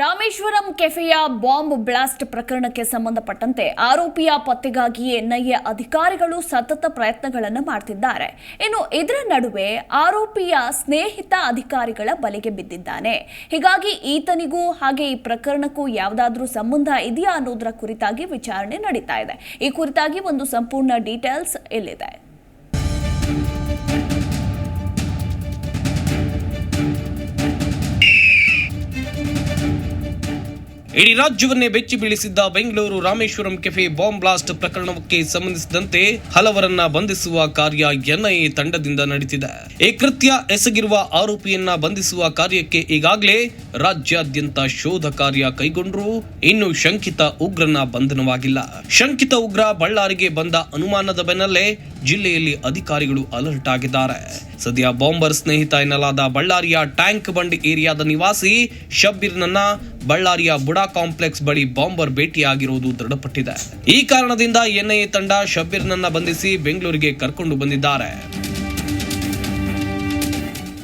ರಾಮೇಶ್ವರಂ ಕೆಫೆಯ bomb blast ಪ್ರಕರಣಕ್ಕೆ ಸಂಬಂಧಪಟ್ಟಂತೆ ಆರೋಪಿಯ ಪತ್ತೆಗಾಗಿ ಎನ್ಐಎ ಅಧಿಕಾರಿಗಳು ಸತತ ಪ್ರಯತ್ನಗಳನ್ನು ಮಾಡ್ತಿದ್ದಾರೆ. ಇನ್ನು ಇದರ ನಡುವೆ ಆರೋಪಿಯ ಸ್ನೇಹಿತ ಅಧಿಕಾರಿಗಳ ಬಲೆಗೆ ಬಿದ್ದಿದ್ದಾನೆ. ಹೀಗಾಗಿ ಈತನಿಗೂ ಹಾಗೆ ಈ ಪ್ರಕರಣಕ್ಕೂ ಯಾವುದಾದ್ರೂ ಸಂಬಂಧ ಇದೆಯಾ ಅನ್ನೋದರ ಕುರಿತಾಗಿ ವಿಚಾರಣೆ ನಡೀತಾ ಇದೆ. ಈ ಕುರಿತಾಗಿ ಒಂದು ಸಂಪೂರ್ಣ ಡೀಟೇಲ್ಸ್ ಇಲ್ಲಿದೆ ಇಡೀ ರಾಜ್ಯವನ್ನೇ ಬೆಚ್ಚಿ ಬೀಳಿಸಿದ್ದ Bengaluru Rameshwaram cafe bomb blast ಪ್ರಕರಣಕ್ಕೆ ಸಂಬಂಧಿಸಿದಂತೆ ಹಲವರನ್ನ ಬಂಧಿಸುವ ಕಾರ್ಯ ಎನ್ಐಎ ತಂಡದಿಂದ ನಡೆದಿದೆ ಈ ಕೃತ್ಯ ಎಸಗಿರುವ ಆರೋಪಿಯನ್ನ ಬಂಧಿಸುವ ಕಾರ್ಯಕ್ಕೆ ಈಗಾಗಲೇ ರಾಜ್ಯಾದ್ಯಂತ ಶೋಧ ಕಾರ್ಯ ಕೈಗೊಂಡ್ರು. ಇನ್ನು ಶಂಕಿತ ಉಗ್ರನ ಬಂಧನವಾಗಿಲ್ಲ. ಶಂಕಿತ ಉಗ್ರ ಬಳ್ಳಾರಿಗೆ ಬಂದ ಅನುಮಾನದ ಬೆನ್ನಲ್ಲೇ ಜಿಲ್ಲೆಯಲ್ಲಿ ಅಧಿಕಾರಿಗಳು ಅಲರ್ಟ್ ಆಗಿದ್ದಾರೆ. ಸದ್ಯ ಬಾಂಬರ್ ಸ್ನೇಹಿತ ಎನ್ನಲಾದ ಬಳ್ಳಾರಿಯ ಟ್ಯಾಂಕ್ ಬಂಡ್ ಏರಿಯಾದ ನಿವಾಸಿ ಶಬ್ಬೀರ್ನನ್ನ ಬಳ್ಳಾರಿಯ ಬುಡಾ ಕಾಂಪ್ಲೆಕ್ಸ್ ಬಳಿ ಬಾಂಬರ್ ಭೇಟಿಯಾಗಿರುವುದು ದೃಢಪಟ್ಟಿದೆ. ಈ ಕಾರಣದಿಂದ ಎನ್ಐಎ ತಂಡ ಶಬ್ಬೀರ್ನನ್ನ ಬಂಧಿಸಿ ಬೆಂಗಳೂರಿಗೆ ಕರ್ಕೊಂಡು ಬಂದಿದ್ದಾರೆ.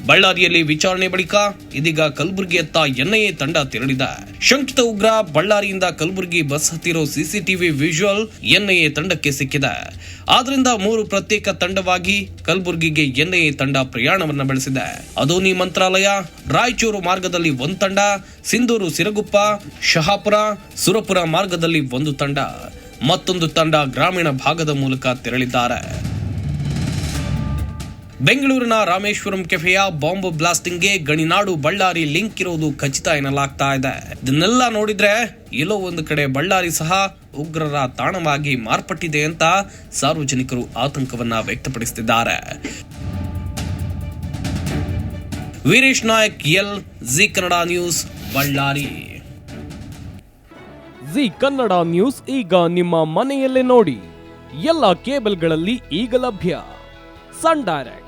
ಬಳ್ಳಾರಿಯಲ್ಲಿ ವಿಚಾರಣೆ ಬಳಿಕ ಇದೀಗ ಕಲಬುರಗಿಯತ್ತ ಎನ್ಐಎ ತಂಡ ತೆರಳಿದೆ. ಶಂಕಿತ ಉಗ್ರ ಬಳ್ಳಾರಿಯಿಂದ ಕಲಬುರಗಿ ಬಸ್ ಹತ್ತಿರೋ ಸಿಸಿಟಿವಿ ವಿಜುವಲ್ ಎನ್ಐಎ ತಂಡಕ್ಕೆ ಸಿಕ್ಕಿದೆ. ಆದ್ರಿಂದ ಮೂರು ಪ್ರತ್ಯೇಕ ತಂಡವಾಗಿ ಕಲಬುರಗಿಗೆ ಎನ್ಐಎ ತಂಡ ಪ್ರಯಾಣವನ್ನ ಬೆಳೆಸಿದೆ. ಅದೋನಿ ಮಂತ್ರಾಲಯ, ರಾಯಚೂರು ಮಾರ್ಗದಲ್ಲಿ ಒಂದು ತಂಡ, ಸಿಂಧೂರು ಸಿರಗುಪ್ಪ, ಶಹಾಪುರ, ಸುರಪುರ ಮಾರ್ಗದಲ್ಲಿ ಒಂದು ತಂಡ. ಮತ್ತೊಂದು ತಂಡ ಗ್ರಾಮೀಣ ಭಾಗದ ಮೂಲಕ ತೆರಳಿದ್ದಾರೆ. ಬೆಂಗಳೂರಿನ ರಾಮೇಶ್ವರಂ ಕೆಫೆಯ ಬಾಂಬ್ ಬ್ಲಾಸ್ಟಿಂಗ್ಗೆ ಗಣಿನಾಡು ಬಳ್ಳಾರಿ ಲಿಂಕ್ ಇರೋದು ಖಚಿತ ಎನ್ನಲಾಗ್ತಾ ಇದೆ. ಇದನ್ನೆಲ್ಲ ನೋಡಿದ್ರೆ ಎಲ್ಲೋ ಒಂದು ಕಡೆ ಬಳ್ಳಾರಿ ಸಹ ಉಗ್ರರ ತಾಣವಾಗಿ ಮಾರ್ಪಟ್ಟಿದೆ ಅಂತ ಸಾರ್ವಜನಿಕರು ಆತಂಕವನ್ನ ವ್ಯಕ್ತಪಡಿಸುತ್ತಿದ್ದಾರೆ Veeresh Nayak, L, Zee Kannada news, Ballari. Zee Kannada news ಈಗ ನಿಮ್ಮ ಮನೆಯಲ್ಲೇ ನೋಡಿ. ಎಲ್ಲ ಕೇಬಲ್ಗಳಲ್ಲಿ ಈಗ ಲಭ್ಯ. Sun Direct.